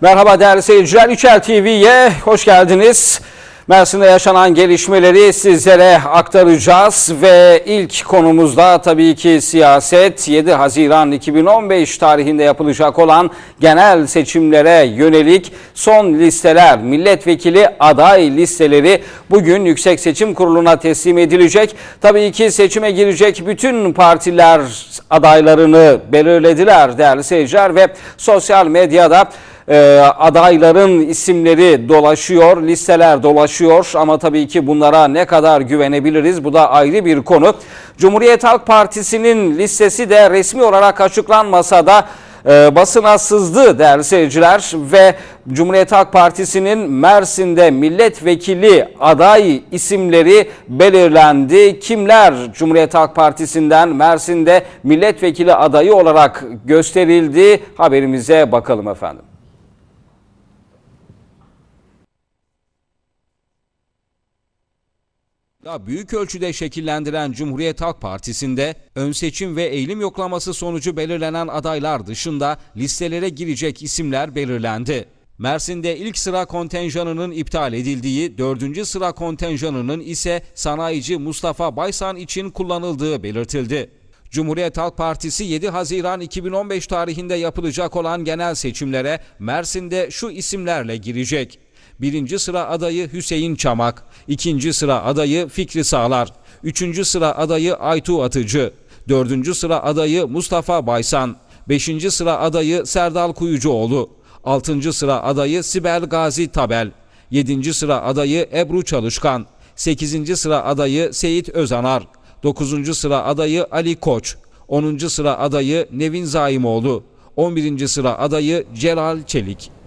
Merhaba değerli seyirciler, Üçel TV'ye hoş geldiniz. Mersin'de yaşanan gelişmeleri sizlere aktaracağız ve ilk konumuzda tabii ki siyaset 7 Haziran 2015 tarihinde yapılacak olan genel seçimlere yönelik son listeler, milletvekili aday listeleri bugün Yüksek Seçim Kurulu'na teslim edilecek. Tabii ki seçime girecek bütün partiler adaylarını belirlediler değerli seyirciler ve sosyal medyada e, adayların isimleri dolaşıyor, listeler dolaşıyor ama tabii ki bunlara ne kadar güvenebiliriz bu da ayrı bir konu. Cumhuriyet Halk Partisi'nin listesi de resmi olarak açıklanmasa da e, basına sızdı değerli seyirciler ve Cumhuriyet Halk Partisi'nin Mersin'de milletvekili aday isimleri belirlendi. Kimler Cumhuriyet Halk Partisi'nden Mersin'de milletvekili adayı olarak gösterildi? Haberimize bakalım efendim. Da büyük ölçüde şekillendiren Cumhuriyet Halk Partisi'nde ön seçim ve eğilim yoklaması sonucu belirlenen adaylar dışında listelere girecek isimler belirlendi. Mersin'de ilk sıra kontenjanının iptal edildiği, dördüncü sıra kontenjanının ise sanayici Mustafa Baysan için kullanıldığı belirtildi. Cumhuriyet Halk Partisi 7 Haziran 2015 tarihinde yapılacak olan genel seçimlere Mersin'de şu isimlerle girecek. Birinci sıra adayı Hüseyin Çamak, ikinci sıra adayı Fikri Sağlar, üçüncü sıra adayı Aytu Atıcı, dördüncü sıra adayı Mustafa Baysan, beşinci sıra adayı Serdal Kuyucuoğlu, altıncı sıra adayı Sibel Gazi Tabel, yedinci sıra adayı Ebru Çalışkan, sekizinci sıra adayı Seyit Özanar, dokuzuncu sıra adayı Ali Koç, onuncu sıra adayı Nevin Zaimoğlu, on birinci sıra adayı Celal Çelik.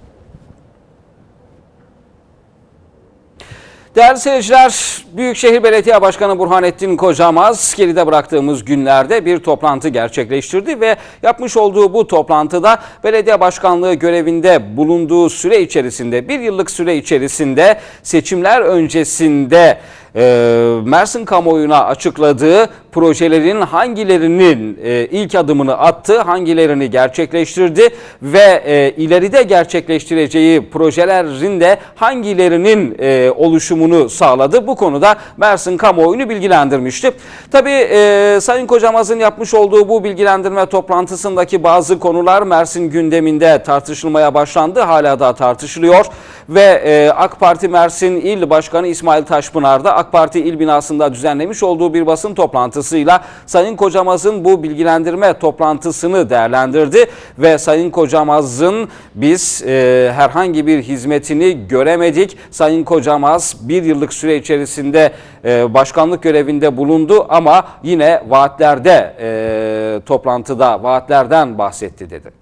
Değerli seyirciler, Büyükşehir Belediye Başkanı Burhanettin Kocamaz geride bıraktığımız günlerde bir toplantı gerçekleştirdi ve yapmış olduğu bu toplantıda belediye başkanlığı görevinde bulunduğu süre içerisinde, bir yıllık süre içerisinde seçimler öncesinde e, Mersin kamuoyuna açıkladığı projelerin hangilerinin e, ilk adımını attı, hangilerini gerçekleştirdi ve e, ileride gerçekleştireceği projelerin de hangilerinin e, oluşumunu sağladı. Bu konuda Mersin kamuoyunu bilgilendirmişti. Tabii e, Sayın Kocamaz'ın yapmış olduğu bu bilgilendirme toplantısındaki bazı konular Mersin gündeminde tartışılmaya başlandı. Hala da tartışılıyor ve e, AK Parti Mersin İl Başkanı İsmail Taşpınar da AK Parti il binasında düzenlemiş olduğu bir basın toplantısıyla Sayın Kocamaz'ın bu bilgilendirme toplantısını değerlendirdi ve Sayın Kocamaz'ın biz e, herhangi bir hizmetini göremedik. Sayın Kocamaz bir yıllık süre içerisinde e, başkanlık görevinde bulundu ama yine vaatlerde e, toplantıda vaatlerden bahsetti dedi.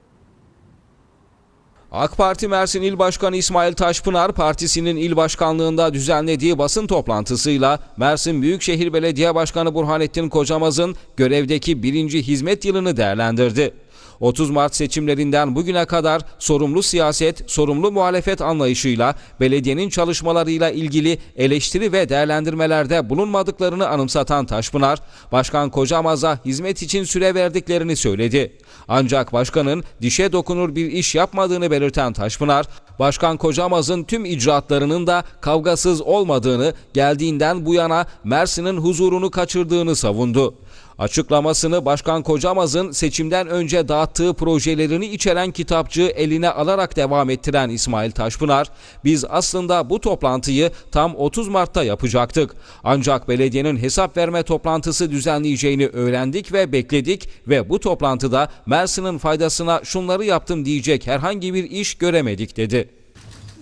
AK Parti Mersin İl Başkanı İsmail Taşpınar partisinin il başkanlığında düzenlediği basın toplantısıyla Mersin Büyükşehir Belediye Başkanı Burhanettin Kocamaz'ın görevdeki birinci hizmet yılını değerlendirdi. 30 Mart seçimlerinden bugüne kadar sorumlu siyaset, sorumlu muhalefet anlayışıyla belediyenin çalışmalarıyla ilgili eleştiri ve değerlendirmelerde bulunmadıklarını anımsatan Taşpınar, Başkan Kocamaz'a hizmet için süre verdiklerini söyledi. Ancak başkanın dişe dokunur bir iş yapmadığını belirten Taşpınar, Başkan Kocamaz'ın tüm icraatlarının da kavgasız olmadığını, geldiğinden bu yana Mersin'in huzurunu kaçırdığını savundu. Açıklamasını Başkan Kocamaz'ın seçimden önce dağıttığı projelerini içeren kitapçığı eline alarak devam ettiren İsmail Taşpınar, biz aslında bu toplantıyı tam 30 Mart'ta yapacaktık. Ancak belediyenin hesap verme toplantısı düzenleyeceğini öğrendik ve bekledik ve bu toplantıda Mersin'in faydasına şunları yaptım diyecek herhangi bir iş göremedik dedi.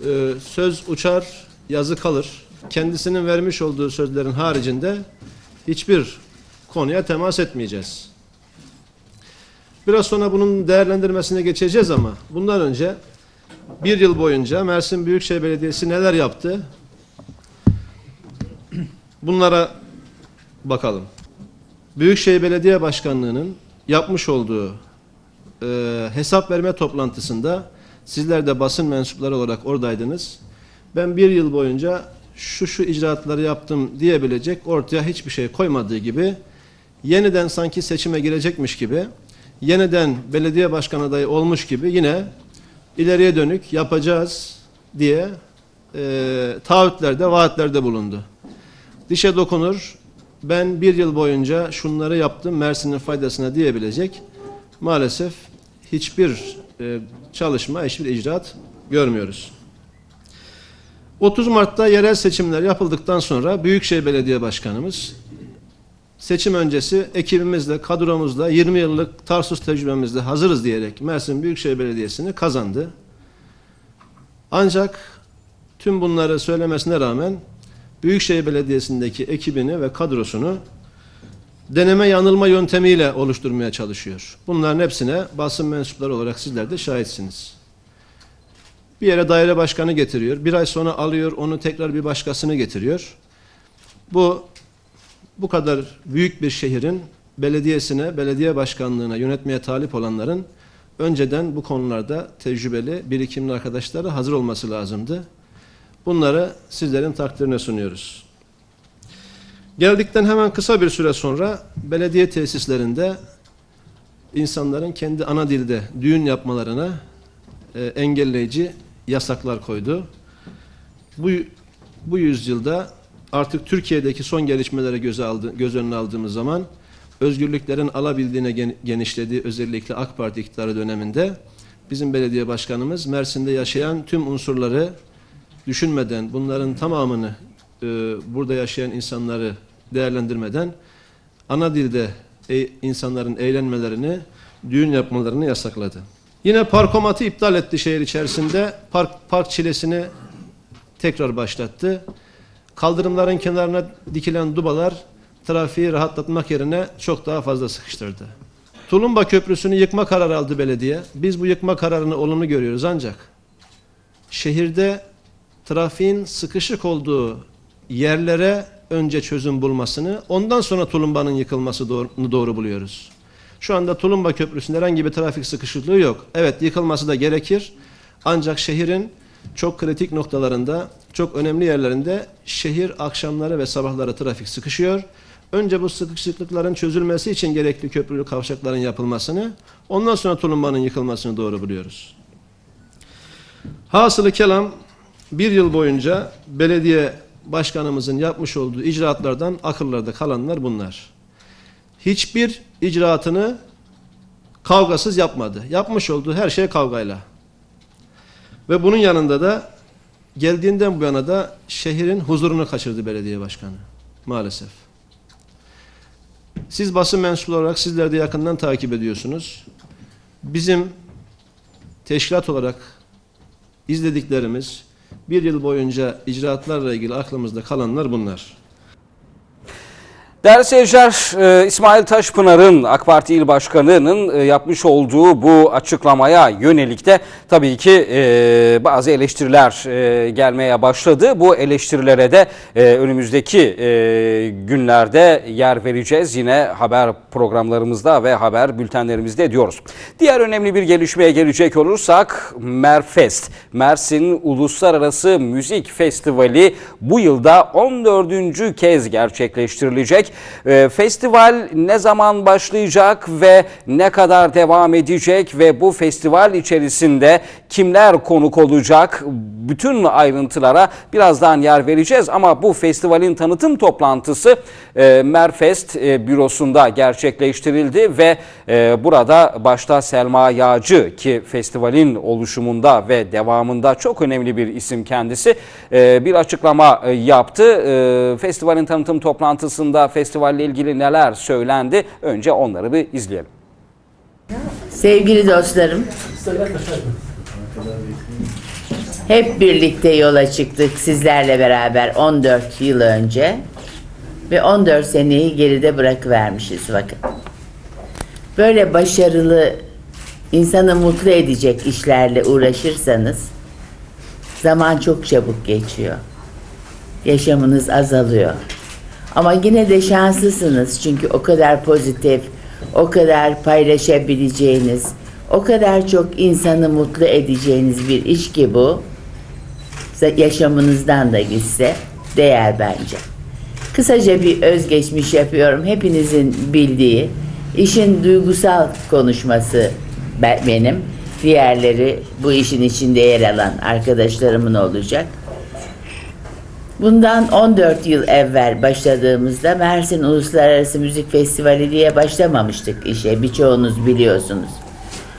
Ee, söz uçar, yazı kalır. Kendisinin vermiş olduğu sözlerin haricinde hiçbir konuya temas etmeyeceğiz. Biraz sonra bunun değerlendirmesine geçeceğiz ama bundan önce bir yıl boyunca Mersin Büyükşehir Belediyesi neler yaptı? Bunlara bakalım. Büyükşehir Belediye Başkanlığı'nın yapmış olduğu e, hesap verme toplantısında sizler de basın mensupları olarak oradaydınız. Ben bir yıl boyunca şu şu icraatları yaptım diyebilecek ortaya hiçbir şey koymadığı gibi yeniden sanki seçime girecekmiş gibi yeniden belediye başkan adayı olmuş gibi yine ileriye dönük yapacağız diye e, taahhütlerde, vaatlerde bulundu. Dişe dokunur, ben bir yıl boyunca şunları yaptım Mersin'in faydasına diyebilecek maalesef hiçbir e, çalışma, hiçbir icraat görmüyoruz. 30 Mart'ta yerel seçimler yapıldıktan sonra Büyükşehir Belediye Başkanımız seçim öncesi ekibimizle, kadromuzla 20 yıllık Tarsus tecrübemizle hazırız diyerek Mersin Büyükşehir Belediyesi'ni kazandı. Ancak tüm bunları söylemesine rağmen Büyükşehir Belediyesi'ndeki ekibini ve kadrosunu deneme yanılma yöntemiyle oluşturmaya çalışıyor. Bunların hepsine basın mensupları olarak sizler de şahitsiniz. Bir yere daire başkanı getiriyor. Bir ay sonra alıyor, onu tekrar bir başkasını getiriyor. Bu bu kadar büyük bir şehrin belediyesine, belediye başkanlığına yönetmeye talip olanların önceden bu konularda tecrübeli, birikimli arkadaşları hazır olması lazımdı. Bunları sizlerin takdirine sunuyoruz. Geldikten hemen kısa bir süre sonra belediye tesislerinde insanların kendi ana dilde düğün yapmalarına e, engelleyici yasaklar koydu. Bu bu yüzyılda artık Türkiye'deki son gelişmeleri göze aldı, göz önüne aldığımız zaman özgürlüklerin alabildiğine gen- genişlediği özellikle AK Parti iktidarı döneminde bizim belediye başkanımız Mersin'de yaşayan tüm unsurları düşünmeden bunların tamamını e, burada yaşayan insanları değerlendirmeden ana dilde e, insanların eğlenmelerini, düğün yapmalarını yasakladı. Yine parkomatı iptal etti şehir içerisinde. Park, park çilesini tekrar başlattı. Kaldırımların kenarına dikilen dubalar trafiği rahatlatmak yerine çok daha fazla sıkıştırdı. Tulumba Köprüsü'nü yıkma kararı aldı belediye. Biz bu yıkma kararını olumlu görüyoruz ancak şehirde trafiğin sıkışık olduğu yerlere önce çözüm bulmasını, ondan sonra tulumbanın yıkılması doğru, doğru buluyoruz. Şu anda Tulumba Köprüsü'nde herhangi bir trafik sıkışıklığı yok. Evet yıkılması da gerekir. Ancak şehrin çok kritik noktalarında, çok önemli yerlerinde şehir akşamları ve sabahları trafik sıkışıyor. Önce bu sıkışıklıkların çözülmesi için gerekli köprülü kavşakların yapılmasını, ondan sonra tulumbanın yıkılmasını doğru buluyoruz. Hasılı kelam bir yıl boyunca belediye başkanımızın yapmış olduğu icraatlardan akıllarda kalanlar bunlar. Hiçbir icraatını kavgasız yapmadı. Yapmış olduğu her şey kavgayla. Ve bunun yanında da geldiğinden bu yana da şehrin huzurunu kaçırdı belediye başkanı. Maalesef. Siz basın mensupları olarak sizler de yakından takip ediyorsunuz. Bizim teşkilat olarak izlediklerimiz, bir yıl boyunca icraatlarla ilgili aklımızda kalanlar bunlar. Değerli seyirciler, e, İsmail Taşpınar'ın AK Parti İl Başkanı'nın e, yapmış olduğu bu açıklamaya yönelik de tabii ki e, bazı eleştiriler gelmeye başladı. Bu eleştirilere de önümüzdeki günlerde yer vereceğiz. Yine haber programlarımızda ve haber bültenlerimizde diyoruz. Diğer önemli bir gelişmeye gelecek olursak Merfest, Mersin Uluslararası Müzik Festivali bu yılda 14. kez gerçekleştirilecek. Ee, Festival ne zaman başlayacak ve ne kadar devam edecek ve bu festival içerisinde kimler konuk olacak? Bütün ayrıntılara birazdan yer vereceğiz ama bu festivalin tanıtım toplantısı e, Merfest e, bürosunda gerçekleştirildi ve e, burada başta Selma Yağcı ki festivalin oluşumunda ve devamında çok önemli bir isim kendisi e, bir açıklama e, yaptı. E, Festivalin tanıtım toplantısında festivalle ilgili neler söylendi? Önce onları bir izleyelim. Sevgili dostlarım, hep birlikte yola çıktık sizlerle beraber 14 yıl önce ve 14 seneyi geride bırakıvermişiz bakın. Böyle başarılı, insanı mutlu edecek işlerle uğraşırsanız zaman çok çabuk geçiyor. Yaşamınız azalıyor. Ama yine de şanslısınız çünkü o kadar pozitif, o kadar paylaşabileceğiniz, o kadar çok insanı mutlu edeceğiniz bir iş ki bu. Yaşamınızdan da gitse değer bence. Kısaca bir özgeçmiş yapıyorum. Hepinizin bildiği işin duygusal konuşması be- benim. Diğerleri bu işin içinde yer alan arkadaşlarımın olacak. Bundan 14 yıl evvel başladığımızda Mersin Uluslararası Müzik Festivali diye başlamamıştık işe. Birçoğunuz biliyorsunuz.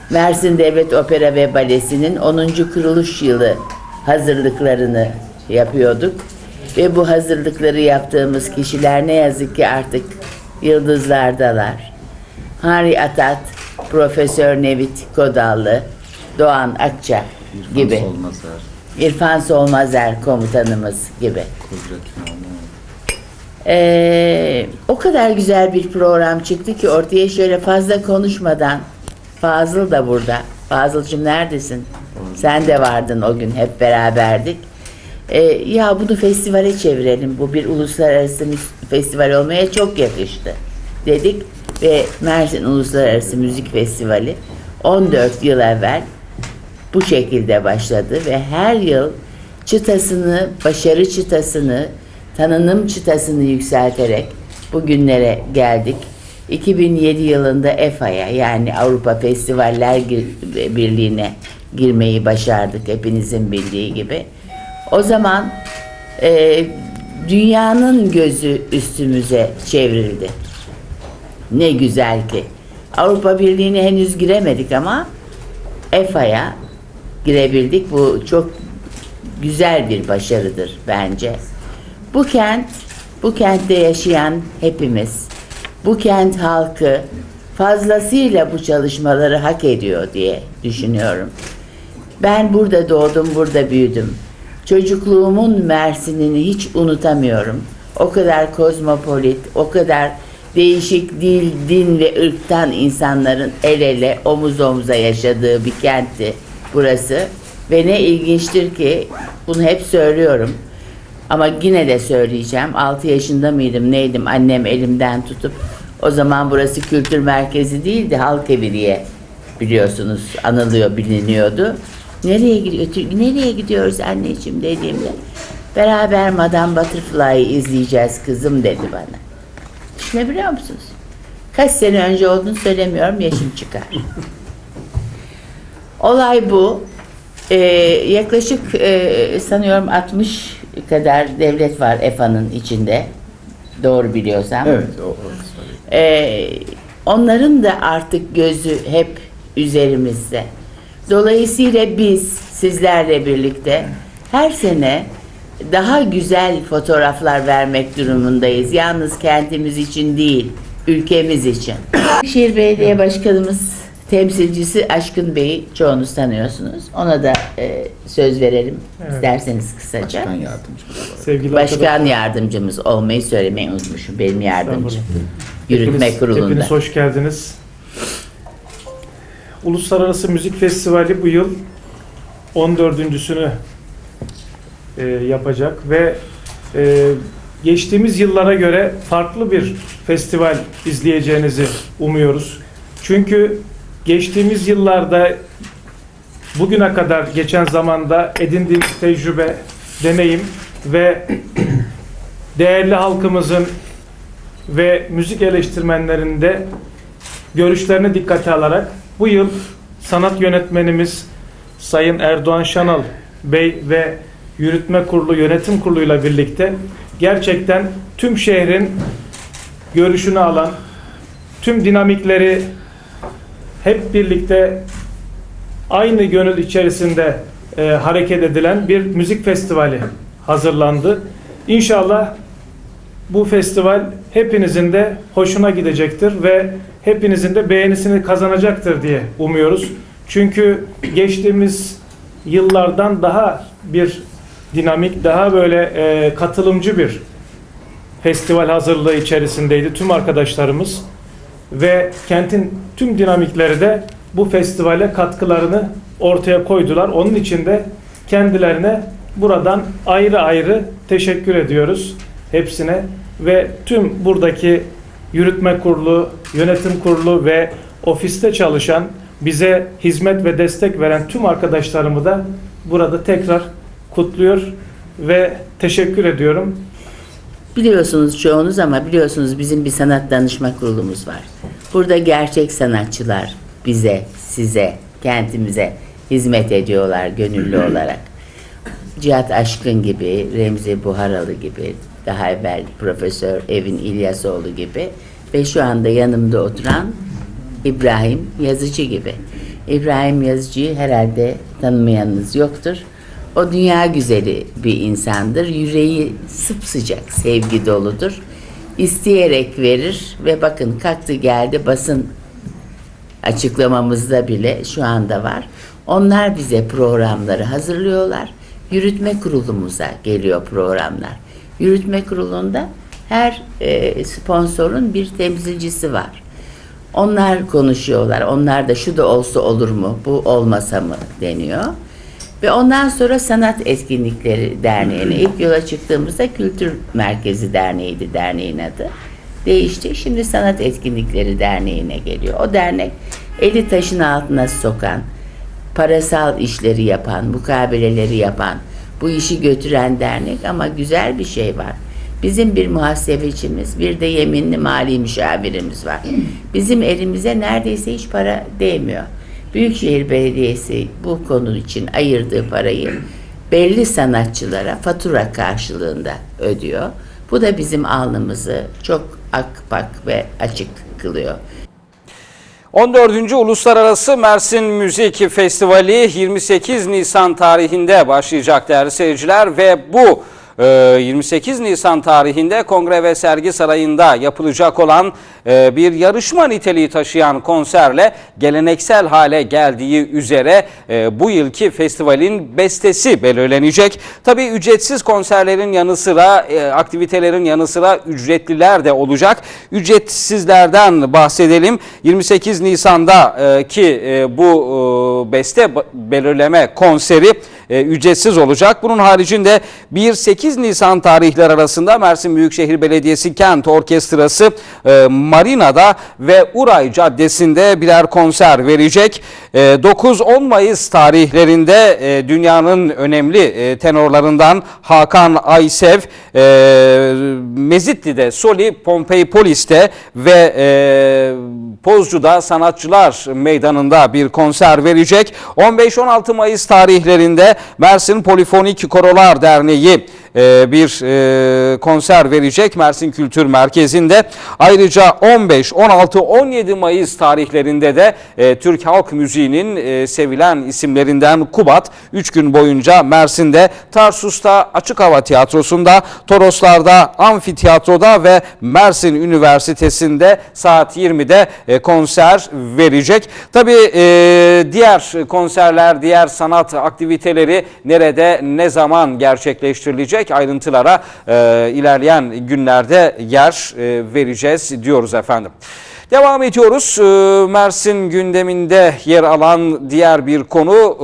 Mersin Devlet Opera ve Balesi'nin 10. kuruluş yılı hazırlıklarını yapıyorduk. Ve bu hazırlıkları yaptığımız kişiler ne yazık ki artık yıldızlardalar. Henry Atat, Profesör Nevit Kodallı, Doğan Akça gibi. Solmazlar, İrfan Solmazer komutanımız gibi. Kudret. Ee, o kadar güzel bir program çıktı ki ortaya şöyle fazla konuşmadan Fazıl da burada. Fazıl'cığım neredesin? Sen de vardın o gün hep beraberdik. Ee, ya bunu festivale çevirelim. Bu bir uluslararası festival olmaya çok yakıştı. Dedik ve Mersin Uluslararası Müzik Festivali 14 yıl evvel bu şekilde başladı ve her yıl çıtasını, başarı çıtasını, tanınım çıtasını yükselterek bugünlere geldik. 2007 yılında EFA'ya yani Avrupa Festivaller Birliği'ne girmeyi başardık hepinizin bildiği gibi. O zaman e, dünyanın gözü üstümüze çevrildi. Ne güzel ki. Avrupa Birliği'ne henüz giremedik ama EFA'ya girebildik. Bu çok güzel bir başarıdır bence. Bu kent, bu kentte yaşayan hepimiz, bu kent halkı fazlasıyla bu çalışmaları hak ediyor diye düşünüyorum. Ben burada doğdum, burada büyüdüm. Çocukluğumun Mersin'ini hiç unutamıyorum. O kadar kozmopolit, o kadar değişik dil, din ve ırktan insanların el ele, omuz omuza yaşadığı bir kentti burası. Ve ne ilginçtir ki, bunu hep söylüyorum. Ama yine de söyleyeceğim. 6 yaşında mıydım neydim annem elimden tutup o zaman burası kültür merkezi değildi halk evi diye biliyorsunuz anılıyor biliniyordu. Nereye gidiyor? Nereye gidiyoruz anneciğim dediğimde beraber Madame Butterfly'ı izleyeceğiz kızım dedi bana. Düşünebiliyor musunuz? Kaç sene önce olduğunu söylemiyorum yaşım çıkar. Olay bu. Ee, yaklaşık e, sanıyorum 60 kadar devlet var EFA'nın içinde. Doğru biliyorsam. Evet, o, Ee, onların da artık gözü hep üzerimizde. Dolayısıyla biz sizlerle birlikte her sene daha güzel fotoğraflar vermek durumundayız. Yalnız kentimiz için değil, ülkemiz için. Şehir Belediye Başkanımız temsilcisi Aşkın Bey'i çoğunuz tanıyorsunuz. Ona da e, söz verelim isterseniz kısaca. Başkan yardımcımız. Sevgili Başkan arkadaşlar, yardımcımız olmayı söylemeyi unutmuşum. Benim yardımcım. Yürütme hepiniz- kurulunda. Hepiniz hoş geldiniz. Uluslararası Müzik Festivali bu yıl 14.sünü e, yapacak ve e, geçtiğimiz yıllara göre farklı bir festival izleyeceğinizi umuyoruz. Çünkü geçtiğimiz yıllarda bugüne kadar geçen zamanda edindiğimiz tecrübe, deneyim ve değerli halkımızın ve müzik eleştirmenlerinde görüşlerini dikkate alarak bu yıl sanat yönetmenimiz Sayın Erdoğan Şanal Bey ve Yürütme Kurulu Yönetim Kurulu'yla birlikte gerçekten tüm şehrin görüşünü alan, tüm dinamikleri hep birlikte aynı gönül içerisinde e, hareket edilen bir müzik festivali hazırlandı. İnşallah bu festival hepinizin de hoşuna gidecektir ve hepinizin de beğenisini kazanacaktır diye umuyoruz. Çünkü geçtiğimiz yıllardan daha bir dinamik, daha böyle e, katılımcı bir festival hazırlığı içerisindeydi tüm arkadaşlarımız ve kentin tüm dinamikleri de bu festivale katkılarını ortaya koydular. Onun için de kendilerine buradan ayrı ayrı teşekkür ediyoruz hepsine ve tüm buradaki yürütme kurulu, yönetim kurulu ve ofiste çalışan bize hizmet ve destek veren tüm arkadaşlarımı da burada tekrar kutluyor ve teşekkür ediyorum. Biliyorsunuz çoğunuz ama biliyorsunuz bizim bir sanat danışma kurulumuz var. Burada gerçek sanatçılar bize, size kentimize hizmet ediyorlar gönüllü olarak. Cihat Aşkın gibi, Remzi Buharalı gibi, daha evvel Profesör Evin İlyasoğlu gibi ve şu anda yanımda oturan İbrahim Yazıcı gibi. İbrahim Yazıcı'yı herhalde tanımayanınız yoktur. O dünya güzeli bir insandır. Yüreği sıpsıcak, sevgi doludur. İsteyerek verir ve bakın kalktı geldi basın açıklamamızda bile şu anda var. Onlar bize programları hazırlıyorlar. Yürütme kurulumuza geliyor programlar. Yürütme kurulunda her e, sponsorun bir temsilcisi var. Onlar konuşuyorlar. Onlar da şu da olsa olur mu, bu olmasa mı deniyor. Ve ondan sonra Sanat Etkinlikleri Derneği'ne ilk yola çıktığımızda Kültür Merkezi Derneği'ydi derneğin adı. Değişti. Şimdi Sanat Etkinlikleri Derneği'ne geliyor. O dernek eli taşın altına sokan, parasal işleri yapan, mukabeleleri yapan, bu işi götüren dernek ama güzel bir şey var. Bizim bir muhasebecimiz, bir de yeminli mali müşavirimiz var. Bizim elimize neredeyse hiç para değmiyor. Büyükşehir Belediyesi bu konu için ayırdığı parayı belli sanatçılara fatura karşılığında ödüyor. Bu da bizim alnımızı çok akpak ve açık kılıyor. 14. Uluslararası Mersin Müzik Festivali 28 Nisan tarihinde başlayacak değerli seyirciler ve bu 28 Nisan tarihinde Kongre ve Sergi Sarayı'nda yapılacak olan e, bir yarışma niteliği taşıyan konserle geleneksel hale geldiği üzere e, bu yılki festivalin bestesi belirlenecek. Tabii ücretsiz konserlerin yanı sıra e, aktivitelerin yanı sıra ücretliler de olacak. Ücretsizlerden bahsedelim. 28 Nisan'da ki bu beste belirleme konseri e, ücretsiz olacak. Bunun haricinde 1-8 Nisan tarihler arasında Mersin Büyükşehir Belediyesi Kent Orkestrası e, Marina'da ve Uray Caddesi'nde birer konser verecek. E, 9-10 Mayıs tarihlerinde e, dünyanın önemli e, tenorlarından Hakan Aysev e, Mezitli'de, Soli Pompeipolis'te ve e, Pozcu'da Sanatçılar Meydanı'nda bir konser verecek. 15-16 Mayıs tarihlerinde Mersin Polifonik Korolar Derneği e, bir e, konser verecek Mersin Kültür Merkezi'nde. Ayrıca 15, 16, 17 Mayıs tarihlerinde de e, Türk halk müziğinin sevilen isimlerinden Kubat 3 gün boyunca Mersin'de, Tarsus'ta Açık Hava Tiyatrosu'nda, Toroslar'da Amfitiyatro'da ve Mersin Üniversitesi'nde saat 20'de e, konser verecek. Tabii diğer konserler, diğer sanat aktiviteleri nerede, ne zaman gerçekleştirilecek ayrıntılara e, ilerleyen günlerde yer e, vereceğiz diyoruz efendim. Devam ediyoruz. Ee, Mersin gündeminde yer alan diğer bir konu, e,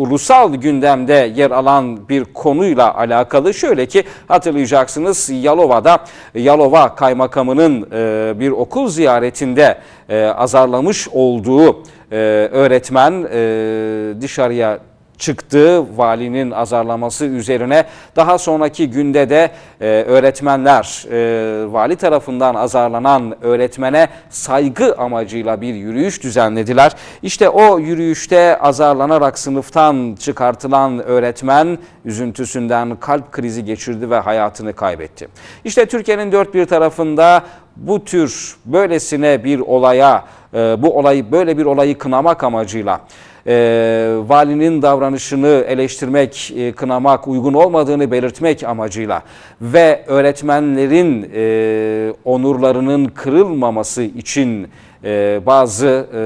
ulusal gündemde yer alan bir konuyla alakalı. Şöyle ki hatırlayacaksınız Yalova'da Yalova Kaymakamı'nın e, bir okul ziyaretinde e, azarlamış olduğu e, öğretmen e, dışarıya çıktı valinin azarlaması üzerine. Daha sonraki günde de e, öğretmenler e, vali tarafından azarlanan öğretmene saygı amacıyla bir yürüyüş düzenlediler. İşte o yürüyüşte azarlanarak sınıftan çıkartılan öğretmen üzüntüsünden kalp krizi geçirdi ve hayatını kaybetti. İşte Türkiye'nin dört bir tarafında bu tür böylesine bir olaya, e, bu olayı böyle bir olayı kınamak amacıyla e, valinin davranışını eleştirmek, e, kınamak, uygun olmadığını belirtmek amacıyla ve öğretmenlerin e, onurlarının kırılmaması için e, bazı e,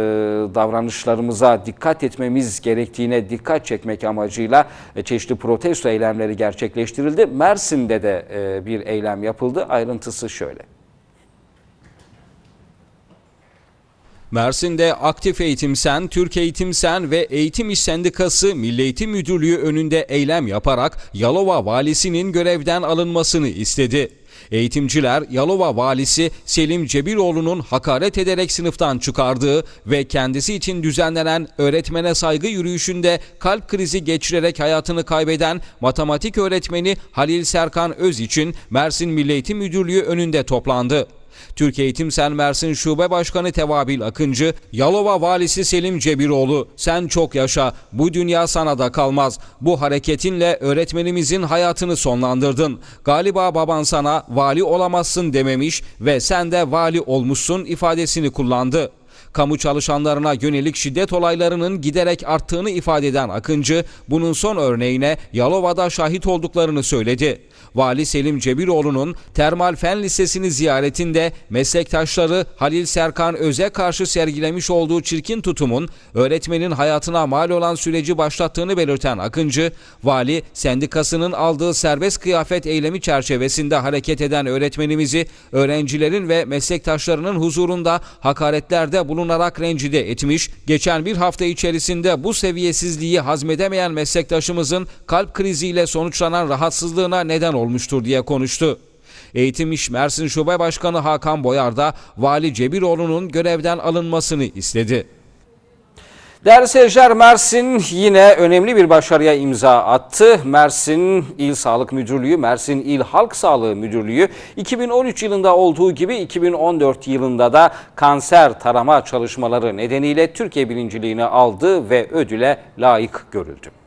davranışlarımıza dikkat etmemiz gerektiğine dikkat çekmek amacıyla e, çeşitli protesto eylemleri gerçekleştirildi. Mersin'de de e, bir eylem yapıldı. Ayrıntısı şöyle. Mersin'de Aktif Eğitim Sen, Türk Eğitim Sen ve Eğitim İş Sendikası Milli Eğitim Müdürlüğü önünde eylem yaparak Yalova valisinin görevden alınmasını istedi. Eğitimciler Yalova valisi Selim Cebiroğlu'nun hakaret ederek sınıftan çıkardığı ve kendisi için düzenlenen öğretmene saygı yürüyüşünde kalp krizi geçirerek hayatını kaybeden matematik öğretmeni Halil Serkan Öz için Mersin Milli Eğitim Müdürlüğü önünde toplandı. Türkiye Eğitim Sen Mersin Şube Başkanı Tevabil Akıncı, Yalova Valisi Selim Cebiroğlu, sen çok yaşa, bu dünya sana da kalmaz. Bu hareketinle öğretmenimizin hayatını sonlandırdın. Galiba baban sana vali olamazsın dememiş ve sen de vali olmuşsun ifadesini kullandı. Kamu çalışanlarına yönelik şiddet olaylarının giderek arttığını ifade eden Akıncı, bunun son örneğine Yalova'da şahit olduklarını söyledi. Vali Selim Cebiroğlu'nun Termal Fen Lisesi'ni ziyaretinde meslektaşları Halil Serkan Öz'e karşı sergilemiş olduğu çirkin tutumun öğretmenin hayatına mal olan süreci başlattığını belirten Akıncı, vali sendikasının aldığı serbest kıyafet eylemi çerçevesinde hareket eden öğretmenimizi öğrencilerin ve meslektaşlarının huzurunda hakaretlerde bulunarak rencide etmiş, geçen bir hafta içerisinde bu seviyesizliği hazmedemeyen meslektaşımızın kalp kriziyle sonuçlanan rahatsızlığına neden olmuştur diye konuştu. Eğitim İş Mersin Şube Başkanı Hakan Boyar da Vali Cebiroğlu'nun görevden alınmasını istedi. Değerli seyirciler Mersin yine önemli bir başarıya imza attı. Mersin İl Sağlık Müdürlüğü, Mersin İl Halk Sağlığı Müdürlüğü 2013 yılında olduğu gibi 2014 yılında da kanser tarama çalışmaları nedeniyle Türkiye birinciliğini aldı ve ödüle layık görüldü.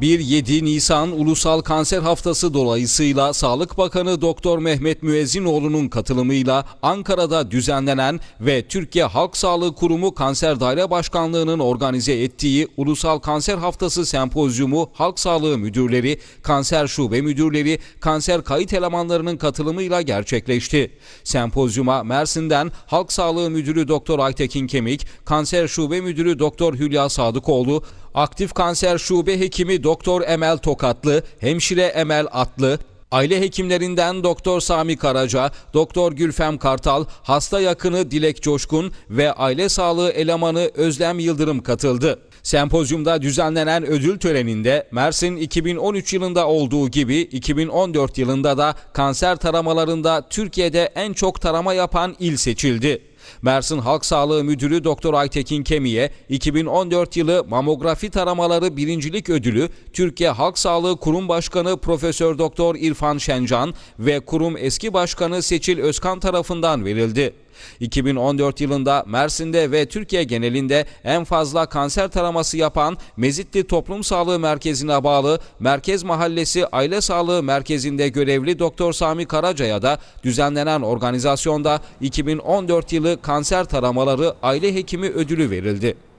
1-7 Nisan Ulusal Kanser Haftası dolayısıyla Sağlık Bakanı Doktor Mehmet Müezzinoğlu'nun katılımıyla Ankara'da düzenlenen ve Türkiye Halk Sağlığı Kurumu Kanser Daire Başkanlığı'nın organize ettiği Ulusal Kanser Haftası Sempozyumu Halk Sağlığı Müdürleri, Kanser Şube Müdürleri, kanser kayıt elemanlarının katılımıyla gerçekleşti. Sempozyuma Mersin'den Halk Sağlığı Müdürü Doktor Aytekin Kemik, Kanser Şube Müdürü Doktor Hülya Sadıkoğlu, Aktif Kanser Şube Hekimi Doktor Emel Tokatlı, Hemşire Emel Atlı, Aile hekimlerinden Doktor Sami Karaca, Doktor Gülfem Kartal, hasta yakını Dilek Coşkun ve aile sağlığı elemanı Özlem Yıldırım katıldı. Sempozyumda düzenlenen ödül töreninde Mersin 2013 yılında olduğu gibi 2014 yılında da kanser taramalarında Türkiye'de en çok tarama yapan il seçildi. Mersin Halk Sağlığı Müdürü Doktor Aytekin Kemi'ye 2014 yılı mamografi taramaları birincilik ödülü Türkiye Halk Sağlığı Kurum Başkanı Profesör Doktor İrfan Şencan ve kurum eski başkanı Seçil Özkan tarafından verildi. 2014 yılında Mersin'de ve Türkiye genelinde en fazla kanser taraması yapan Mezitli Toplum Sağlığı Merkezi'ne bağlı Merkez Mahallesi Aile Sağlığı Merkezi'nde görevli Doktor Sami Karaca'ya da düzenlenen organizasyonda 2014 yılı kanser taramaları aile hekimi ödülü verildi.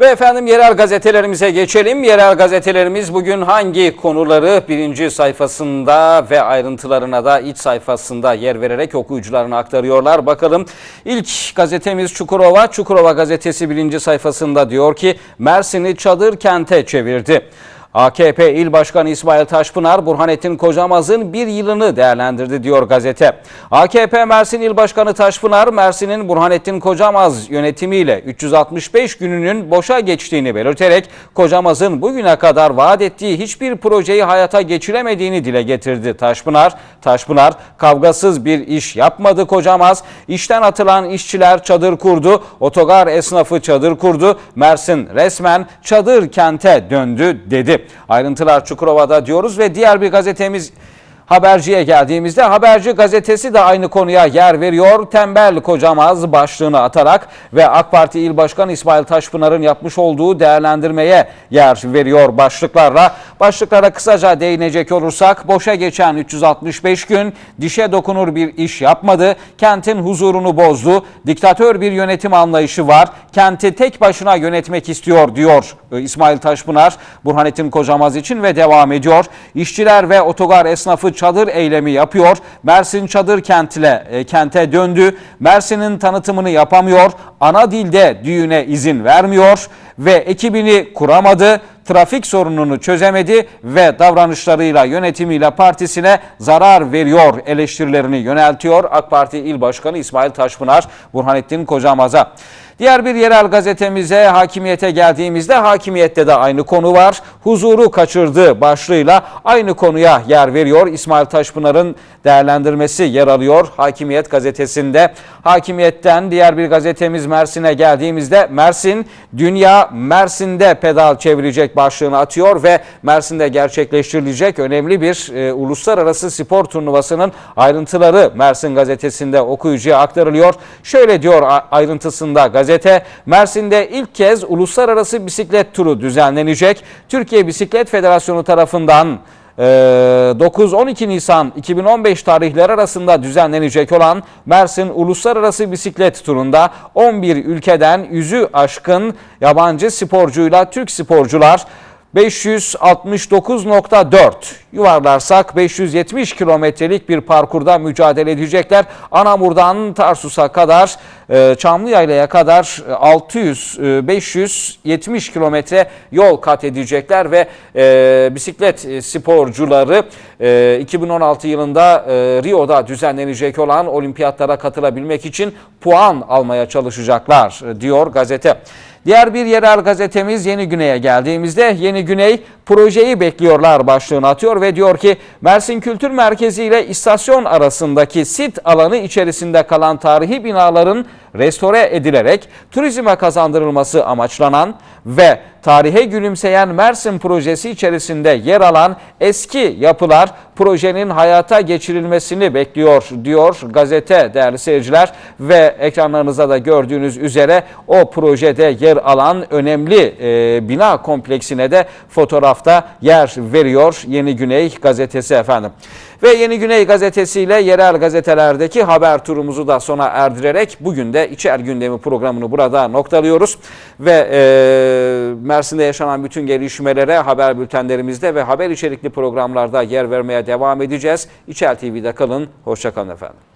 Ve efendim yerel gazetelerimize geçelim. Yerel gazetelerimiz bugün hangi konuları birinci sayfasında ve ayrıntılarına da iç sayfasında yer vererek okuyucularına aktarıyorlar. Bakalım ilk gazetemiz Çukurova. Çukurova gazetesi birinci sayfasında diyor ki Mersin'i çadır kente çevirdi. AKP İl Başkanı İsmail Taşpınar, Burhanettin Kocamaz'ın bir yılını değerlendirdi diyor gazete. AKP Mersin İl Başkanı Taşpınar, Mersin'in Burhanettin Kocamaz yönetimiyle 365 gününün boşa geçtiğini belirterek Kocamaz'ın bugüne kadar vaat ettiği hiçbir projeyi hayata geçiremediğini dile getirdi Taşpınar. Taşpınar, kavgasız bir iş yapmadı Kocamaz, işten atılan işçiler çadır kurdu, otogar esnafı çadır kurdu, Mersin resmen çadır kente döndü dedi. Ayrıntılar Çukurova'da diyoruz ve diğer bir gazetemiz Haberciye geldiğimizde Haberci gazetesi de aynı konuya yer veriyor. Tembel kocamaz başlığını atarak ve AK Parti İl Başkanı İsmail Taşpınar'ın yapmış olduğu değerlendirmeye yer veriyor başlıklarla. Başlıklara kısaca değinecek olursak boşa geçen 365 gün dişe dokunur bir iş yapmadı. Kentin huzurunu bozdu. Diktatör bir yönetim anlayışı var. Kenti tek başına yönetmek istiyor diyor e, İsmail Taşpınar Burhanettin Kocamaz için ve devam ediyor. İşçiler ve otogar esnafı çadır eylemi yapıyor. Mersin çadır kentile e, kente döndü. Mersin'in tanıtımını yapamıyor. Ana dilde düğüne izin vermiyor ve ekibini kuramadı. Trafik sorununu çözemedi ve davranışlarıyla yönetimiyle partisine zarar veriyor eleştirilerini yöneltiyor AK Parti İl Başkanı İsmail Taşpınar Burhanettin Kocamaz'a. Diğer bir yerel gazetemize hakimiyete geldiğimizde hakimiyette de aynı konu var. Huzuru kaçırdı başlığıyla aynı konuya yer veriyor. İsmail Taşpınar'ın değerlendirmesi yer alıyor Hakimiyet gazetesinde. Hakimiyetten diğer bir gazetemiz Mersin'e geldiğimizde Mersin dünya Mersin'de pedal çevirecek başlığını atıyor ve Mersin'de gerçekleştirilecek önemli bir e, uluslararası spor turnuvasının ayrıntıları Mersin gazetesinde okuyucuya aktarılıyor. Şöyle diyor ayrıntısında gazete Mersin'de ilk kez uluslararası bisiklet turu düzenlenecek. Türkiye Bisiklet Federasyonu tarafından ee, 9-12 Nisan 2015 tarihleri arasında düzenlenecek olan Mersin Uluslararası Bisiklet Turu'nda 11 ülkeden yüzü aşkın yabancı sporcuyla Türk sporcular 569.4 yuvarlarsak 570 kilometrelik bir parkurda mücadele edecekler. Anamur'dan Tarsus'a kadar e, Çamlıyayla'ya kadar e, 600 e, 570 kilometre yol kat edecekler ve e, bisiklet e, sporcuları e, 2016 yılında e, Rio'da düzenlenecek olan olimpiyatlara katılabilmek için puan almaya çalışacaklar e, diyor gazete. Diğer bir yerel gazetemiz Yeni Güney'e geldiğimizde Yeni Güney projeyi bekliyorlar başlığını atıyor ve diyor ki Mersin Kültür Merkezi ile istasyon arasındaki sit alanı içerisinde kalan tarihi binaların restore edilerek turizme kazandırılması amaçlanan ve tarihe gülümseyen Mersin projesi içerisinde yer alan eski yapılar projenin hayata geçirilmesini bekliyor diyor gazete değerli seyirciler ve ekranlarınızda da gördüğünüz üzere o projede yer alan önemli e, bina kompleksine de fotoğrafta yer veriyor Yeni Güney gazetesi efendim. Ve Yeni Güney gazetesiyle yerel gazetelerdeki haber turumuzu da sona erdirerek bugün de içer gündemi programını burada noktalıyoruz. Ve e, Mersin'de yaşanan bütün gelişmelere haber bültenlerimizde ve haber içerikli programlarda yer vermeye devam edeceğiz. İçer TV'de kalın, hoşçakalın efendim.